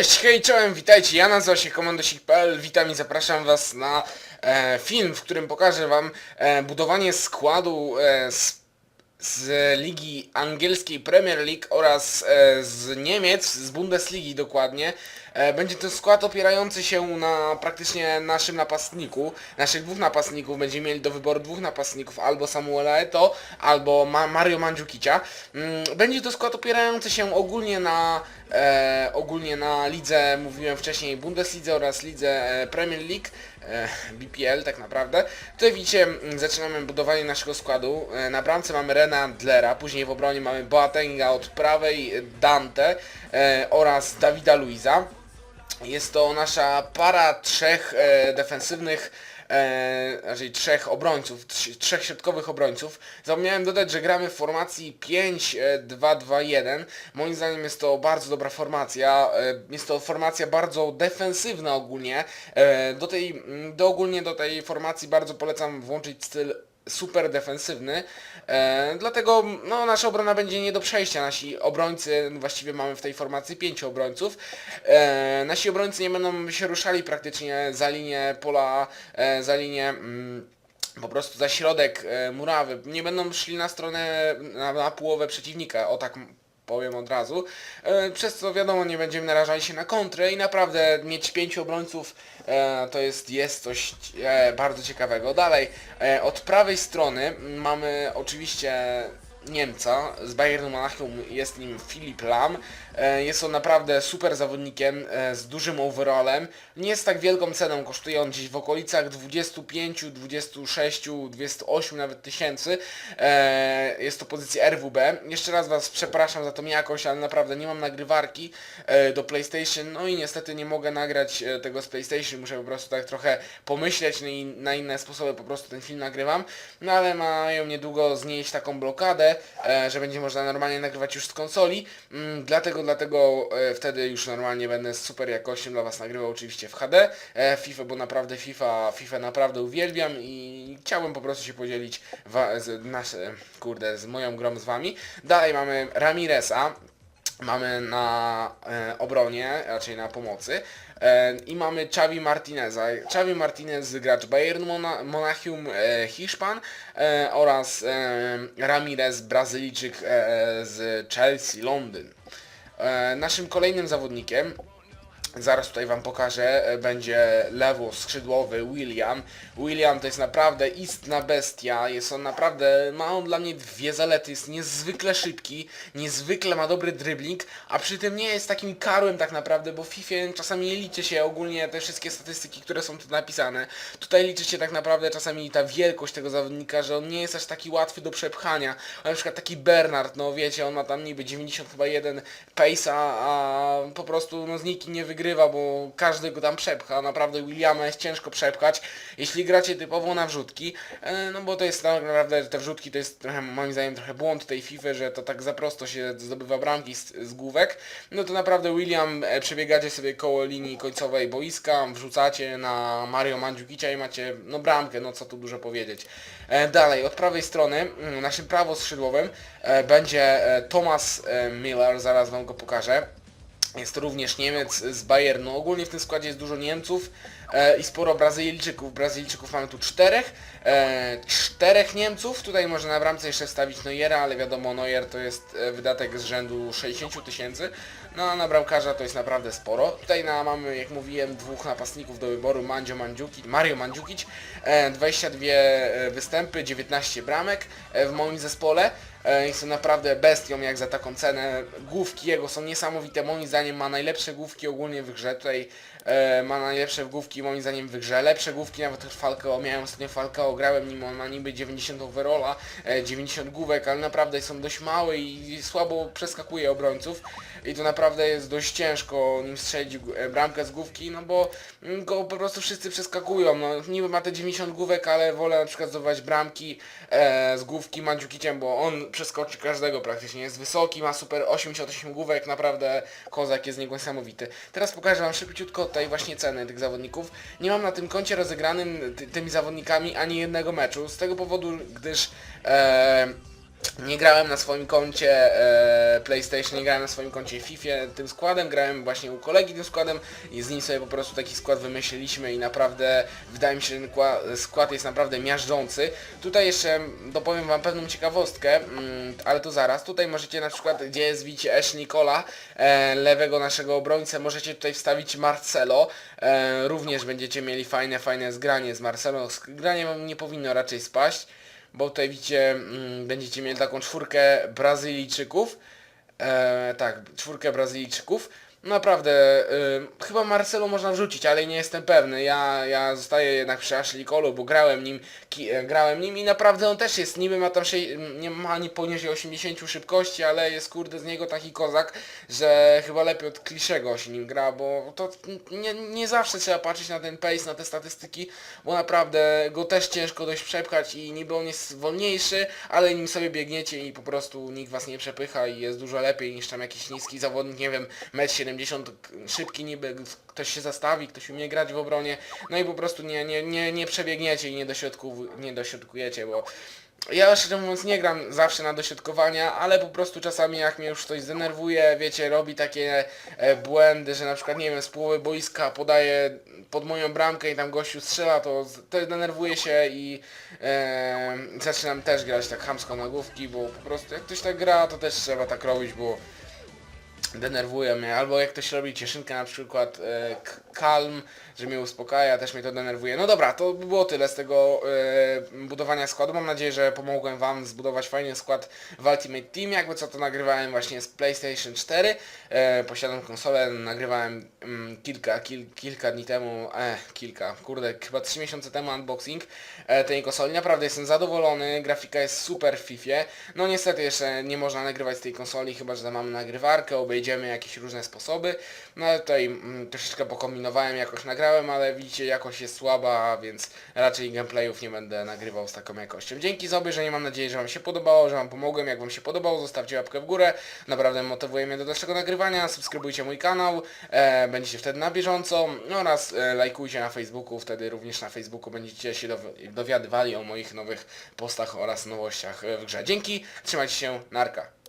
Cześć, hej, czołem, witajcie, ja nazywam się komandosik.pl, witam i zapraszam was na e, film, w którym pokażę wam e, budowanie składu e, z, z ligi angielskiej Premier League oraz e, z Niemiec, z Bundesligi dokładnie. E, będzie to skład opierający się na praktycznie naszym napastniku, naszych dwóch napastników, będziemy mieli do wyboru dwóch napastników, albo Samuela Eto, albo Ma Mario Mandzukicia. Mm, Będzie to skład opierający się ogólnie na e, ogólnie na lidze, mówiłem wcześniej, Bundeslidze oraz lidze Premier League, BPL tak naprawdę. Tutaj widzicie, zaczynamy budowanie naszego składu. E, na bramce mamy Rena Adlera, później w obronie mamy Boatenga od prawej, e, Dante e, oraz Dawida Luiza. Jest to nasza para trzech e, defensywnych, e, raczej trzech obrońców, trz- trzech środkowych obrońców. Zapomniałem dodać, że gramy w formacji 5-2-2-1. Moim zdaniem jest to bardzo dobra formacja. E, jest to formacja bardzo defensywna ogólnie. E, do tej, mm, do ogólnie do tej formacji bardzo polecam włączyć styl super defensywny, e, dlatego no, nasza obrona będzie nie do przejścia, nasi obrońcy, właściwie mamy w tej formacji pięciu obrońców, e, nasi obrońcy nie będą się ruszali praktycznie za linię pola, e, za linię mm, po prostu za środek e, murawy, nie będą szli na stronę, na, na połowę przeciwnika, o tak powiem od razu, e, przez co wiadomo nie będziemy narażali się na kontrę i naprawdę mieć pięciu obrońców e, to jest, jest coś e, bardzo ciekawego. Dalej, od prawej strony mamy oczywiście Niemca z Bayernu Monachium, jest nim Filip Lam. E, Jest on naprawdę super zawodnikiem e, z dużym overallem. Nie jest tak wielką ceną, kosztuje on gdzieś w okolicach 25, 26, 28 nawet tysięcy. E, Jest to pozycja RWB. Jeszcze raz Was przepraszam za tą jakość, ale naprawdę nie mam nagrywarki do PlayStation. No i niestety nie mogę nagrać tego z PlayStation. Muszę po prostu tak trochę pomyśleć no i na inne sposoby po prostu ten film nagrywam. No ale mają niedługo znieść taką blokadę, że będzie można normalnie nagrywać już z konsoli. Mm, Dlatego, dlatego e, wtedy już normalnie będę z super jakością dla Was nagrywał oczywiście w HD. E, FIFA, bo naprawdę FIFA, FIFA naprawdę uwielbiam i chciałbym po prostu się podzielić z, nasze, kurde, z moją grą z Wami. Dalej mamy Ramireza, mamy na e, obronie, raczej na pomocy e, i mamy Xavi Martineza. Xavi Martinez gracz Bayern Mona Monachium e, Hiszpan e, oraz e, Ramirez Brazylijczyk e, z Chelsea Londyn. E, naszym kolejnym zawodnikiem Zaraz tutaj wam pokażę, e, będzie lewo skrzydłowy William. William to jest naprawdę istna bestia, jest on naprawdę, ma on dla mnie dwie zalety, jest niezwykle szybki, niezwykle ma dobry dribbling, a przy tym nie jest takim karłem tak naprawdę, bo w FIFA czasami nie liczy się ogólnie te wszystkie statystyki, które są tu napisane. Tutaj liczy się tak naprawdę czasami ta wielkość tego zawodnika, że on nie jest aż taki łatwy do przepchania. Na przykład taki Bernard, no wiecie, on ma tam niby 90 chyba jeden pace'a, a po prostu no z nikim nie wygrywa, bo każdy go tam przepcha. Naprawdę Williama jest ciężko przepchać, jeśli gracie typowo na wrzutki, e, no bo to jest tak naprawdę, te wrzutki to jest trochę, moim zdaniem trochę błąd tej FIFA, że to tak za prosto się zdobywa bramki z, z główek. No to naprawdę William, e, przebiegacie sobie koło linii końcowej boiska, wrzucacie na Mario Mandzukicia i macie no bramkę, no co tu dużo powiedzieć. E, dalej, od prawej strony, mm, naszym prawoskrzydłowym e, będzie Thomas Miller, zaraz wam go pokażę. Jest również Niemiec z Bayernu. Ogólnie w tym składzie jest dużo Niemców e, i sporo Brazylijczyków. Brazylijczyków mamy tu czterech. E, czterech Niemców. Tutaj można na bramce jeszcze wstawić Neuera, ale wiadomo Neuer to jest e, wydatek z rzędu 60 tysięcy. No a na bramkarza to jest naprawdę sporo. Tutaj na, mamy, jak mówiłem, dwóch napastników do wyboru. Mandzio Mandzukic, Mario Mandzukic. E, 22 e, występy, 19 bramek e, w moim zespole. Jest to naprawdę bestią jak za taką cenę. Główki jego są niesamowite. Moim zdaniem ma najlepsze główki ogólnie w grze. Tutaj e, ma najlepsze główki moim zdaniem w grze. Lepsze główki nawet Falcao. Miałem ostatnio Falcao, grałem nim, on ma niby 90 overalla, e, 90 główek, ale naprawdę są dość małe i słabo przeskakuje obrońców. I to naprawdę jest dość ciężko nim strzelić e, bramkę z główki, no bo mm, go po prostu wszyscy przeskakują. No, niby ma te 90 główek, ale wolę na przykład zdobywać bramki e, z główki Mandzukiciem, bo on przeskoczy każdego praktycznie. Jest wysoki, ma super 88 główek, naprawdę kozak jest z niego niesamowity. Teraz pokażę wam szybciutko tutaj właśnie ceny tych zawodników. Nie mam na tym koncie rozegranym ty, tymi zawodnikami ani jednego meczu, z tego powodu, gdyż e, Nie grałem na swoim koncie e, PlayStation, nie grałem na swoim koncie FIFA tym składem, grałem właśnie u kolegi tym składem i z nim sobie po prostu taki skład wymyśliliśmy i naprawdę wydaje mi się, że ten kła- skład jest naprawdę miażdżący. Tutaj jeszcze dopowiem wam pewną ciekawostkę, mm, ale to zaraz. Tutaj możecie na przykład, gdzie widzicie Ash Nicola, e, lewego naszego obrońcę, możecie tutaj wstawić Marcelo. E, również będziecie mieli fajne, fajne zgranie z Marcelo. Zgranie nie powinno raczej spaść bo tutaj widzicie, mm, będziecie mieli taką czwórkę Brazylijczyków. E, tak, czwórkę Brazylijczyków. Naprawdę, y, chyba Marcelo można wrzucić, ale nie jestem pewny. Ja, ja zostaję jednak przy Ashley Colu, bo grałem nim, ki, e, grałem nim i naprawdę on też jest, niby ma tam się, nie ma ani poniżej 80 szybkości, ale jest kurde z niego taki kozak, że chyba lepiej od Kliszego się nim gra, bo to nie, nie zawsze trzeba patrzeć na ten pace, na te statystyki, bo naprawdę go też ciężko dość przepchać i niby on jest wolniejszy, ale nim sobie biegniecie i po prostu nikt was nie przepycha i jest dużo lepiej niż tam jakiś niski zawodnik, nie wiem, metr 70 szybki niby, ktoś się zastawi, ktoś umie grać w obronie, no i po prostu nie, nie, nie, nie przebiegniecie i nie, dośrodku, nie dośrodkujecie, bo ja szczerze mówiąc nie gram zawsze na dośrodkowania, ale po prostu czasami jak mnie już coś zdenerwuje, wiecie, robi takie e, błędy, że na przykład, nie wiem, z połowy boiska podaje pod moją bramkę i tam gościu strzela, to też denerwuję się i e, zaczynam też grać tak hamsko na główki, bo po prostu jak ktoś tak gra, to też trzeba tak robić, bo denerwuje mnie, albo jak ktoś robi cieszynkę na przykład e, kalm, że mnie uspokaja, też mnie to denerwuje. No dobra, to by było tyle z tego e, budowania składu. Mam nadzieję, że pomogłem wam zbudować fajny skład w Ultimate Team, jakby co to nagrywałem właśnie z PlayStation 4. E, posiadam konsolę, nagrywałem mm, kilka, kil, kilka dni temu, e, kilka, kurde, chyba 3 miesiące temu unboxing e, tej konsoli. Naprawdę jestem zadowolony, grafika jest super w FIFA. No niestety jeszcze nie można nagrywać z tej konsoli, chyba że mamy nagrywarkę, obejdziemy jakieś różne sposoby. No ale tutaj mm, troszeczkę pokombinowałem, jakoś nagrałem, ale widzicie jakość jest słaba, więc raczej gameplayów nie będę nagrywał z taką jakością. Dzięki za obejrzenie, mam nadzieję, że Wam się podobało, że Wam pomogłem. Jak Wam się podobało, zostawcie łapkę w górę. Naprawdę motywuje mnie do dalszego nagrywania. Subskrybujcie mój kanał, e, będziecie wtedy na bieżąco oraz e, lajkujcie na Facebooku, wtedy również na Facebooku będziecie się dowi- dowiadywali o moich nowych postach oraz nowościach e, w grze. Dzięki, trzymajcie się, narka.